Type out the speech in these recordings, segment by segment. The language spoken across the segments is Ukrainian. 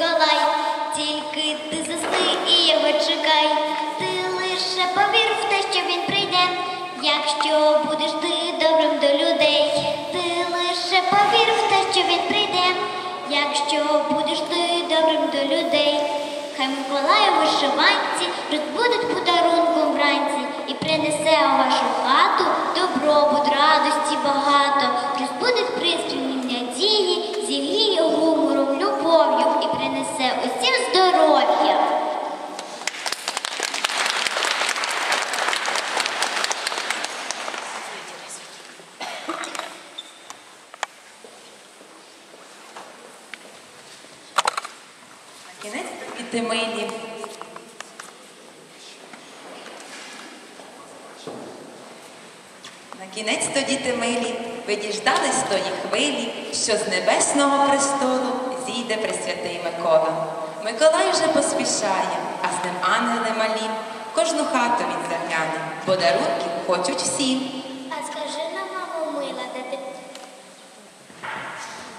Миколай, тільки ти засни і його чекай. Ти лише повір в те, що він прийде, якщо будеш ти добрим до людей. Ти лише повір в те, що він прийде, якщо будеш ти добрим до людей. Хай Миколай у вишиванці розбудить подарунком вранці і принесе у вашу хату добробут, радості багато, розбудить пристрільні то діти милі, ви діждались тої хвилі, що з небесного престолу зійде Пресвятий Микола. Миколай вже поспішає, а з ним ангели малі. Кожну хату він загляне, подарунків хочуть всі. А скажи нам, мамо мила, де ти.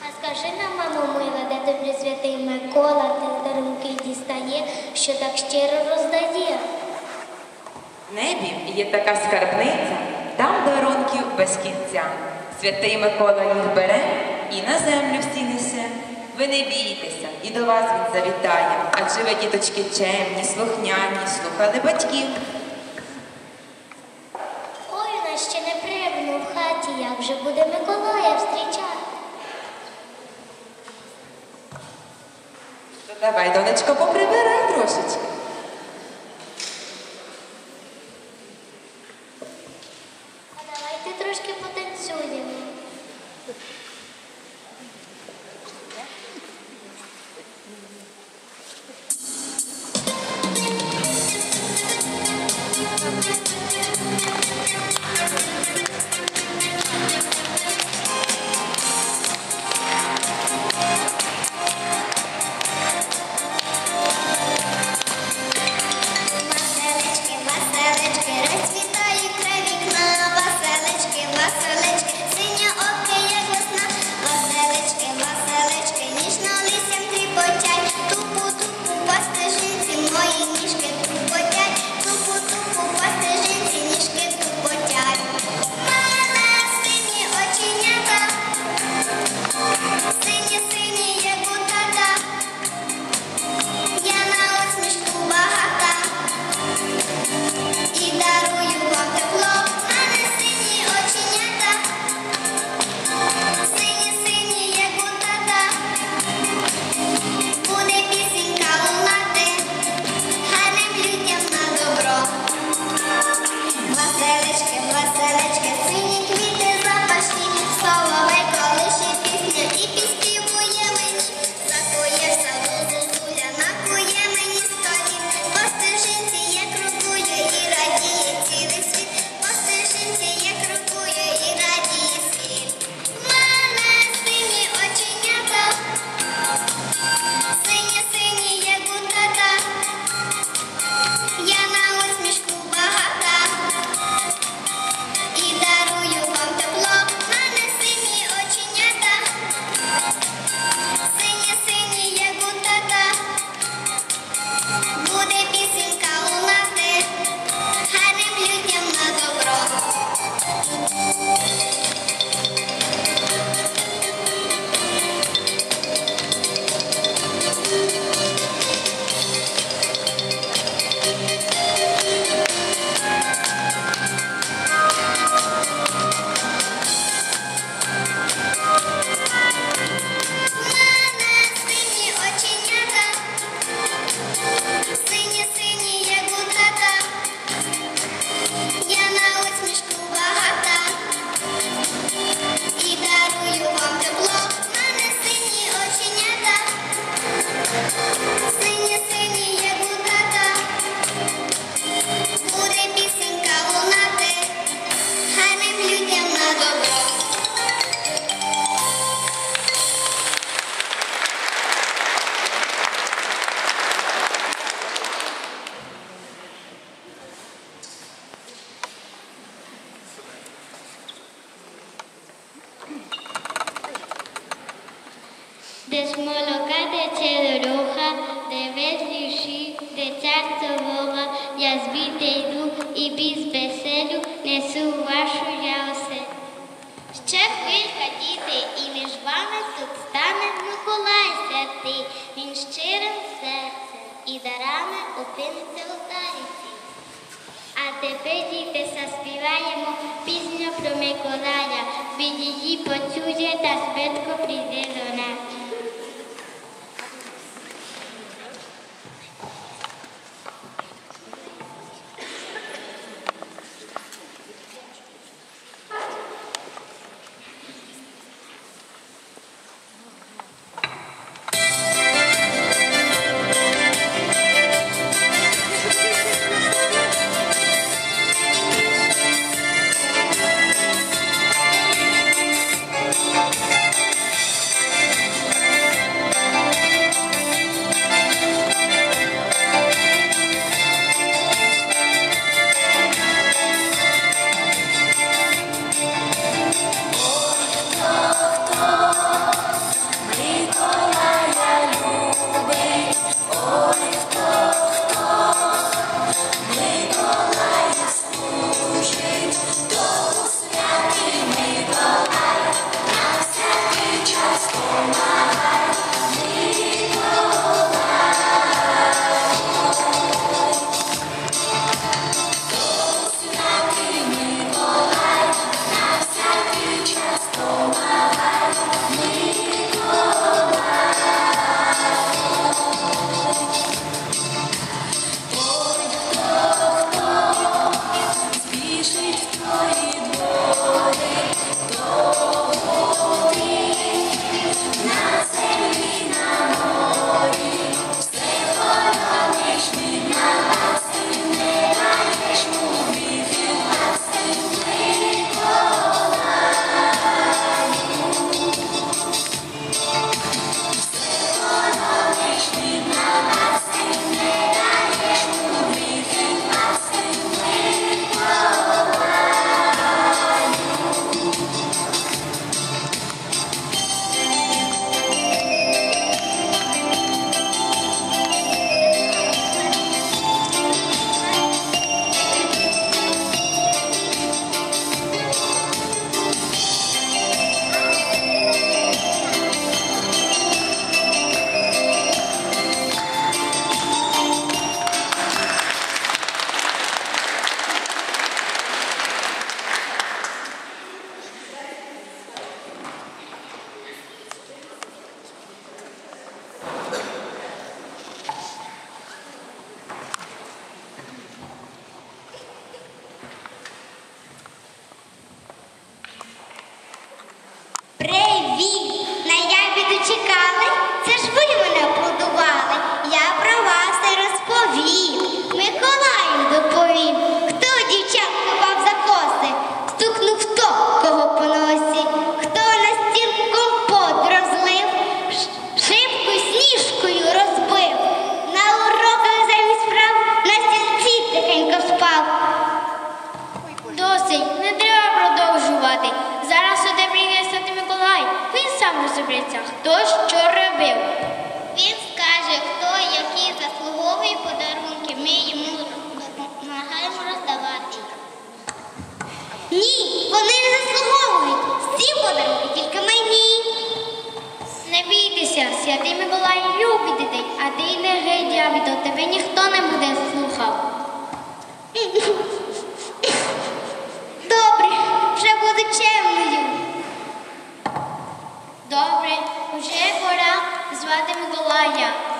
А скажи нам, мамо мила, де ти присвятий Микола, ти дарунки дістає, що так щиро роздає. В небі є така скарбниця, там дарунків без кінця. Святий Микола їх бере і на землю всі несе. Ви не бійтеся, і до вас він завітає, адже ви, діточки, чемні, слухняні, слухали батьків. Ой, у нас ще не прибно в хаті, як же буде Миколая встрічати. То давай, донечко, поприбирай трошечки. щирим серцем і дарами опиниться у старіці. А тепер діти заспіваємо пісню про Миколая, від її почує та швидко прийде до нас. Ні, вони не заслуговують. Всі подарунки тільки мені. Не бійтеся, святий Миколай любить дітей, а ти й не гидя, від до тебе ніхто не буде слухав. Добре, вже буде чемною. Добре, вже пора звати Миколая.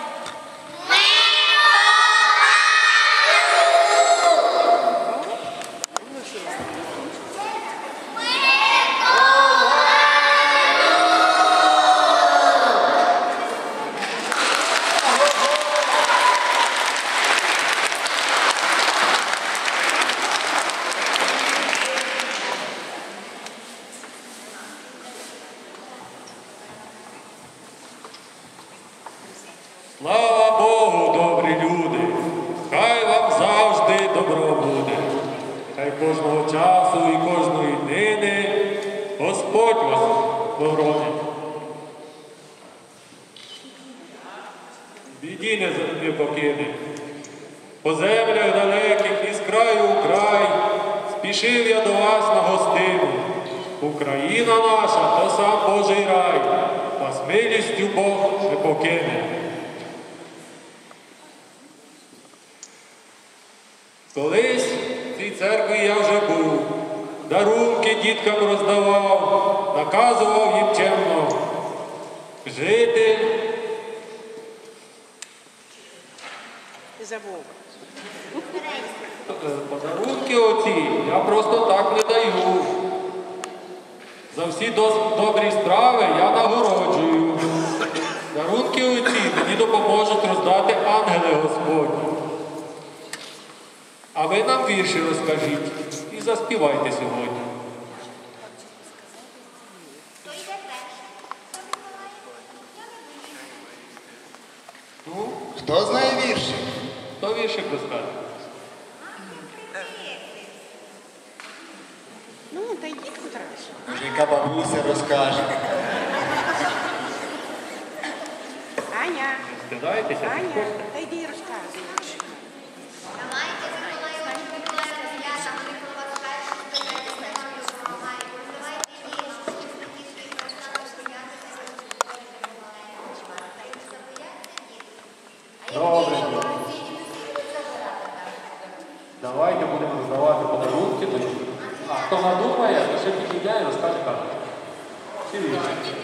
По землях далеких із краю у край спішив я до вас на гостину. Україна наша, то сам Божий рай, та з милістю Бог не покине. Колись в цій церкві я вже був, дарунки діткам роздавав, наказував їм чемно жити. Забув. Подарунки оці я просто так не даю. За всі добрі справи я нагороджую. Дарунки оці мені допоможуть роздати ангели Господні. А ви нам вірші розкажіть і заспівайте сьогодні. Ну, Хто знає вірші? хто? Ну, та йди тут раз. Може, яка бабуся розкаже. Аня, Стидаєтеся? Аня, та йди і розказуй. Добре. Давайте будемо роздавати подарунки тоді. А хто надумає, то ще підійде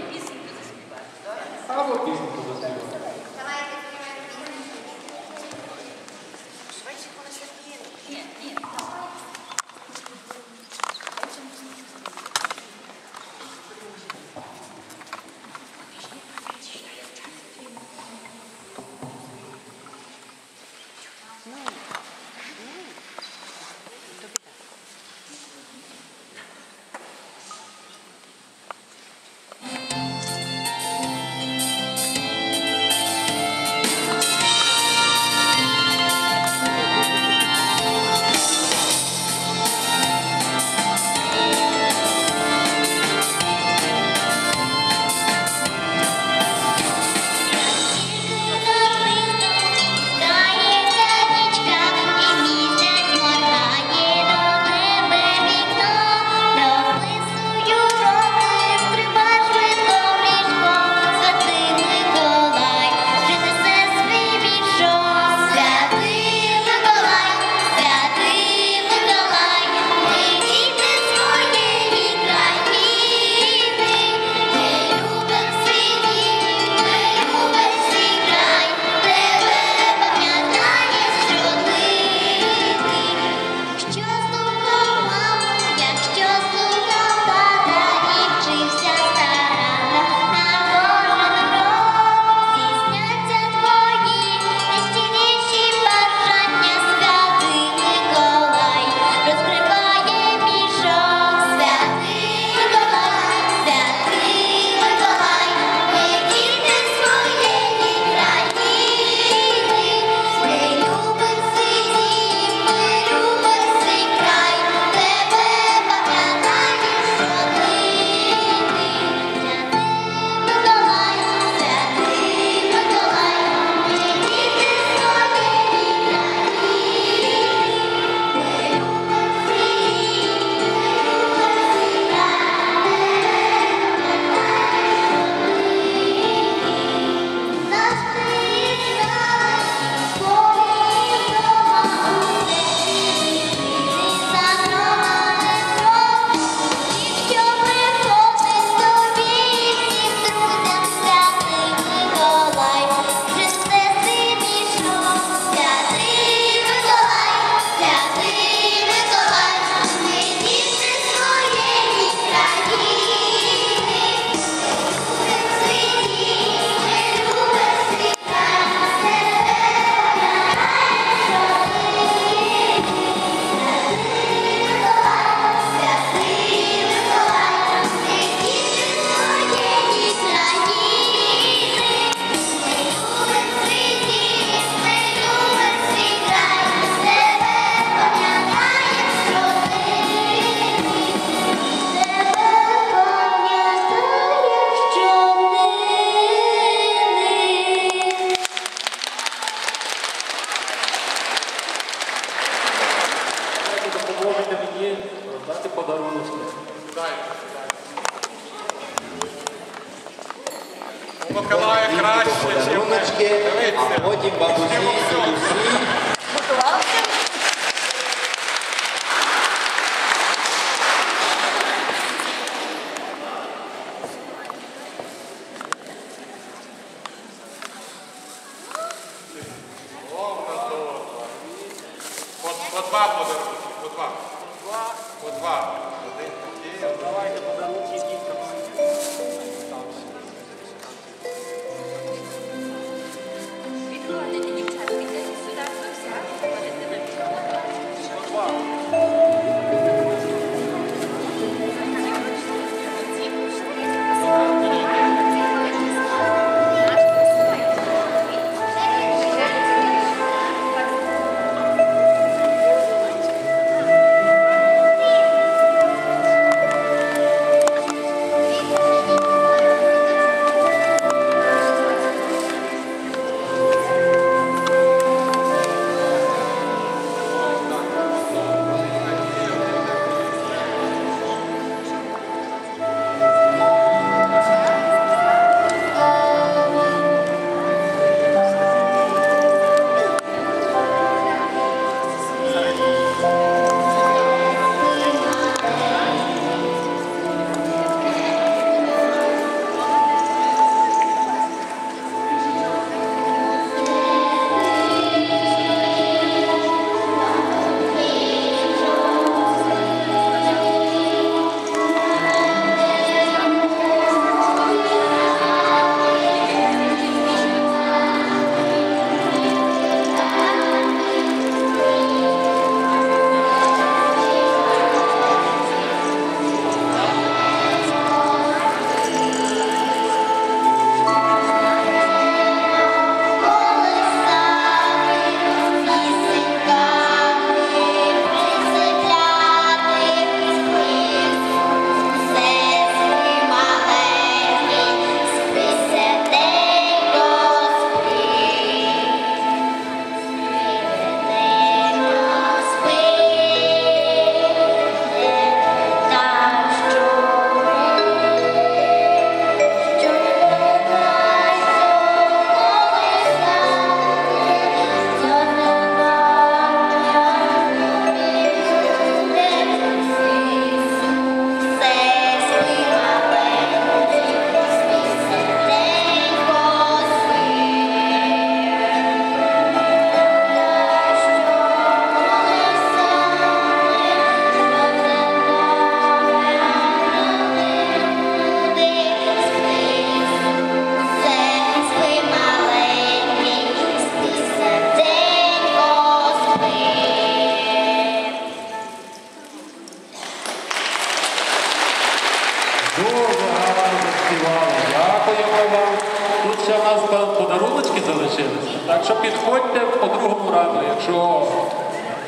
Дуже гарно співали. Дякуємо вам. Тут ще в нас подаруночки залишилися. Так що підходьте по другому раду, якщо,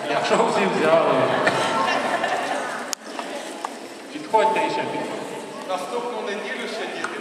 якщо всі взяли. Підходьте і ще підходьте. Наступну неділю ще діти.